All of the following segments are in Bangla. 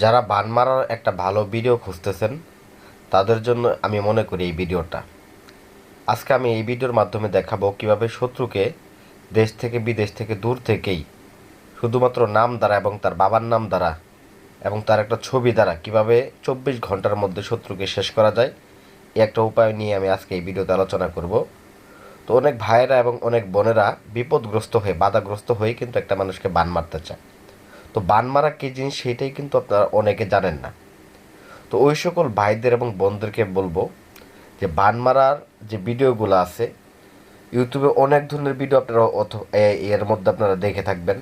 যারা বান মারার একটা ভালো ভিডিও খুঁজতেছেন, তাদের জন্য আমি মনে করি এই ভিডিওটা আজকে আমি এই ভিডিওর মাধ্যমে দেখাবো কীভাবে শত্রুকে দেশ থেকে, বিদেশ থেকে, দূর থেকেই শুধুমাত্র নাম দ্বারা এবং তার বাবার নাম দ্বারা এবং তার একটা ছবি দ্বারা কীভাবে চব্বিশ ঘণ্টার মধ্যে শত্রুকে শেষ করা যায়, এই একটা উপায় নিয়ে আমি আজকে এই ভিডিওতে আলোচনা করব। তো অনেক ভাইয়েরা এবং অনেক বোনেরা বিপদগ্রস্ত হয়ে, বাধাগ্রস্ত হয়ে কিন্তু একটা মানুষকে বান মারতে চায়। তো বান মারা কী জিনিস সেটাই কিন্তু আপনারা অনেকে জানেন না। তো ওই সকল ভাইদের এবং বোনদেরকে বলব যে বান মারার যে ভিডিওগুলো আছে, ইউটিউবে অনেক ধরনের ভিডিও আপনারা এর মধ্যে আপনারা দেখে থাকবেন।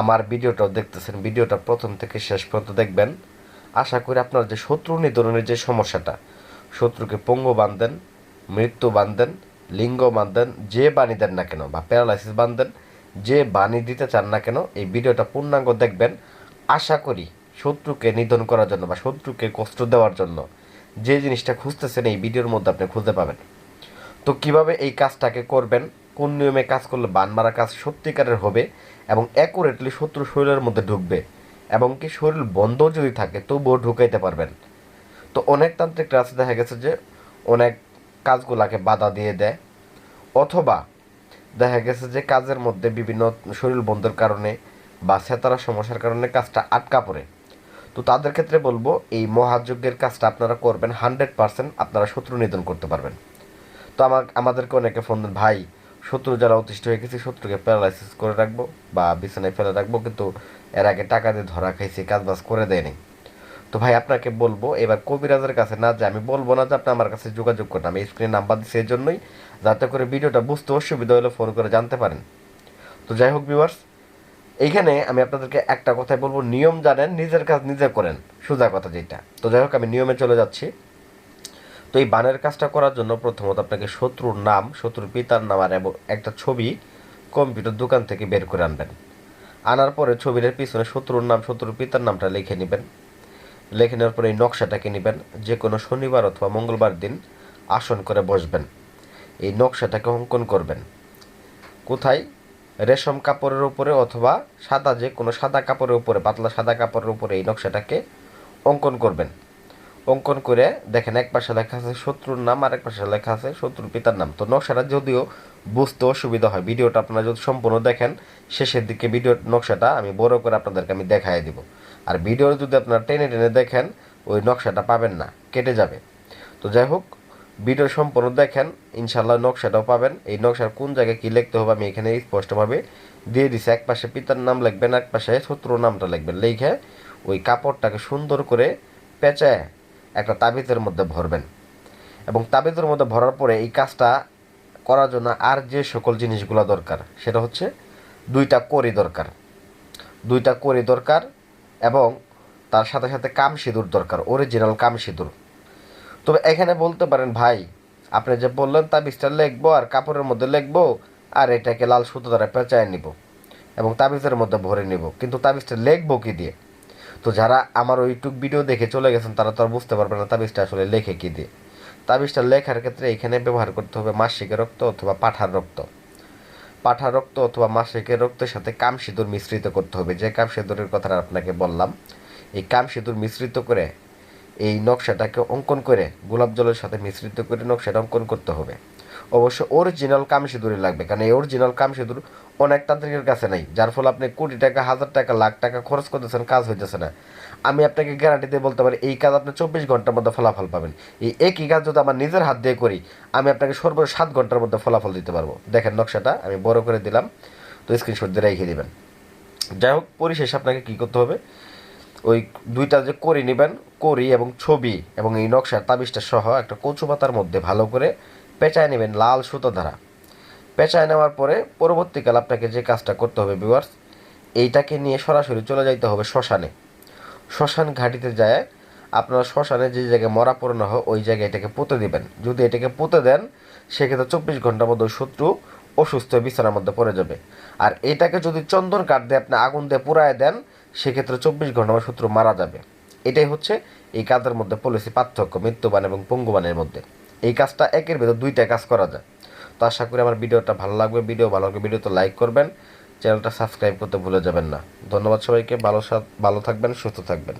আমার ভিডিওটাও দেখতেছেন, ভিডিওটা প্রথম থেকে শেষ পর্যন্ত দেখবেন। আশা করি আপনার যে শত্রু নিধরণের যে সমস্যাটা, শত্রুকে পঙ্গু বান্ধেন মৃত্যু বান্ধেন লিঙ্গ বান্ধেন যে বাণী দেন না কেন বা প্যারালাইসিস বান্ধেন যে বাণী দিতে চান না কেন, এই ভিডিওটা পূর্ণাঙ্গ দেখবেন। আশা করি শত্রুকে নিধন করার জন্য বা শত্রুকে কষ্ট দেওয়ার জন্য যে জিনিসটা খুঁজতেছেন, এই ভিডিওর মধ্যে আপনি খুঁজে পাবেন। তো কীভাবে এই কাজটাকে করবেন, কোন নিয়মে কাজ করলে বান মারা কাজ সত্যিকারের হবে এবং অ্যাকুরেটলি শত্রু শরীরের মধ্যে ঢুকবে এবং কি শরীর বন্ধ যদি থাকে, তবুও ঢুকাইতে পারবেন। তো অনেক তান্ত্রিক রাস্তা দেখা গেছে যে অনেক কাজগুলাকে বাধা দিয়ে দেয়, অথবা দেখা গেছে যে কাজের মধ্যে বিভিন্ন শরীর বন্ধের কারণে বা সেতারা সমস্যার কারণে কাজটা আটকা পড়ে। তো তাদের ক্ষেত্রে বলব, এই মহাযজ্ঞের কাজটা আপনারা করবেন হান্ড্রেড পার্সেন্ট, আপনারা শত্রু নিধন করতে পারবেন। তো আমার, আমাদেরকে অনেকে ফোন দেন, ভাই, শত্রু যারা অতিষ্ঠ হয়ে গেছে, শত্রুকে প্যারালাইসিস করে রাখব বা বিছানায় ফেলে রাখব, কিন্তু এর আগে টাকা দিয়ে ধরা খাইছি কাজ বাজ করে দেয়নি। তো ভাই, আপনাকে বলব, এবার কবিরাজের কাছে না যে আমি বলব না যে আপনি আমার কাছে যোগাযোগ করুন, আমি স্ক্রিনে নাম্বার দিচ্ছি এই জন্যই যাতে করে ভিডিওটা বুঝতে অসুবিধা হলে ফোন করে জানতে পারেন। তো যাই হোক ভিউয়ার্স এইখানে আমি আপনাদেরকে একটা কথাই বলব, নিয়ম জানেন, নিজের কাজ নিজে করেন, সোজা কথা যেটা। তো যাই হোক, আমি নিয়মে চলে যাচ্ছি। তো এই বানের কাজটা করার জন্য প্রথমত আপনাকে শত্রুর নাম, শত্রুর পিতার নাম আর এবং একটা ছবি কম্পিউটার দোকান থেকে বের করে আনবেন। আনার পরে ছবিটার পিছনে শত্রুর নাম, শত্রুর পিতার নামটা লিখে নেবেন। লিখে নেওয়ার পরে এই নকশাটাকে নেবেন, যে কোনো শনিবার অথবা মঙ্গলবার দিন আসন করে বসবেন। এই নকশাটাকে অঙ্কন করবেন। কোথায়? রেশম কাপড়ের উপরে অথবা সাদা, যে কোনো সাদা কাপড়ের উপরে, পাতলা সাদা কাপড়ের উপরে এই নকশাটাকে অঙ্কন করবেন। অঙ্কন করে দেখেন এক পাশে লেখা আছে শত্রুর নাম আর এক পাশে লেখা আছে শত্রুর পিতার নাম। তো নকশাটা যদিও বুঝতে অসুবিধা হয়, ভিডিওটা আপনারা যদি সম্পূর্ণ দেখেন, শেষের দিকে ভিডিও নকশাটা আমি বড় করে আপনাদেরকে আমি দেখাই দিব। আর ভিডিও যদি আপনারা টেনে টেনে দেখেন, ওই নকশাটা পাবেন না, কেটে যাবে। তো যাই হোক, ভিডিও সম্পূর্ণ দেখেন ইনশাল্লাহ নকশাটাও পাবেন। এই নকশার কোন জায়গায় কী লিখতে হবে আমি এখানে স্পষ্টভাবে দিয়ে দিছি। এক পাশে পিতার নাম লিখবেন, এক পাশে শত্রুর নামটা লিখবেন। লিখে ওই কাপড়টাকে সুন্দর করে পেঁচায় একটা তাবিজের মধ্যে ভরবেন। এবং তাবিজের মধ্যে ভরার পরে এই কাজটা করার জন্য আর যে সকল জিনিসগুলো দরকার, সেটা হচ্ছে দুইটা করি দরকার। দুইটা করি দরকার এবং তার সাথে সাথে কাম সিঁদুর দরকার অরিজিনাল কাম সিঁদুর। তবে এখানে বলতে পারেন, ভাই, আপনি যে বললেন তাবিজটা লিখব আর কাপড়ের মধ্যে লিখব, আর এটাকে লাল সুতো দ্বারা পেঁচায় নিব এবং তাবিজের মধ্যে ভরে নিব। কিন্তু তাবিজটা লিখব কি দিয়ে? তো যারা আমার ওইটুক ভিডিও দেখে চলে গেছেন, তারা তো আর বুঝতে পারবে না তাবিজটা আসলে লেখে কি দিয়ে। তাবিজটা লেখার ক্ষেত্রে এখানে ব্যবহার করতে হবে মাসিকের রক্ত অথবা পাঠার রক্ত। পাঠা রক্ত অথবা মাসিকের রক্তের সাথে কাম সিঁদুর মিশ্রিত করতে হবে। যে কাম সিঁদুরের কথা আপনাকে বললাম, এই কাম সিঁদুর মিশ্রিত করে এই নকশাটাকে অঙ্কন করে গোলাপ জলের সাথে মিশ্রিত করে নকশাটা অঙ্কন করতে হবে। অবশ্য অরিজিনাল কাম সিঁদুরই লাগবে, কারণ এই অরিজিনাল কাম সিঁদুর অনেক তান্ত্রিকের কাছে নাই, যার ফলে আপনি কোটি টাকা, হাজার টাকা, লাখ টাকা খরচ করতেছেন, কাজ হইতেছে না। আমি আপনাকে গ্যারান্টি দিয়ে বলতে পারি, এই কাজ আপনি চব্বিশ ঘণ্টার মধ্যে ফলাফল পাবেন। এই একই কাজ যদি আমার নিজের হাত দিয়ে করি, আমি আপনাকে সর্বোচ্চ সাত ঘণ্টার মধ্যে ফলাফল দিতে পারব। দেখেন নকশাটা, আমি বড় করে দিলাম, তো স্ক্রিনশট দিয়ে রেখে দিবেন। যাই হোক, পরিশেষে আপনাকে কী করতে হবে? ওই দুইটা যে করি নেবেন, করি এবং ছবি এবং এই নকশার তাবিজটা সহ একটা কচু পাতার মধ্যে ভালো করে পেঁচায় নেবেন লাল সুতো দ্বারা। পেঁচায় নেওয়ার পরে পরবর্তীকাল আপনাকে যে কাজটা করতে হবে ভিউয়ার্স এইটাকে নিয়ে সরাসরি চলে যাইতে হবে শ্মশানে। শ্মশান ঘাটিতে যায় আপনারা শ্মশানে যে জায়গায় মরা পড়ানো হয়, ওই জায়গায় এটাকে পুঁতে দিবেন। যদি এটাকে পুঁতে দেন, সেক্ষেত্রে চব্বিশ ঘণ্টার মধ্যে শত্রু অসুস্থ বিছানার মধ্যে পড়ে যাবে। আর এটাকে যদি চন্দন কাঠ দিয়ে আপনি আগুন দিয়ে পুরায় দেন, সেক্ষেত্রে চব্বিশ ঘণ্টা আমার শত্রু মারা যাবে। এটাই হচ্ছে এই কাজের মধ্যে পলিসি পার্থক্য মৃত্যুবান এবং পঙ্গুবানের মধ্যে। এই কাজটা একের ভেতর দুইটা কাজ করা যায়। তো আশা করি আমার ভিডিওটা ভালো লাগবে। ভিডিও ভালো লাগবে ভিডিও তো লাইক করবেন। চ্যানেলটা সাবস্ক্রাইব করতে ভুলে যাবেন না। ধন্যবাদ সবাইকে। ভালো ভালো থাকবেন, সুস্থ থাকবেন।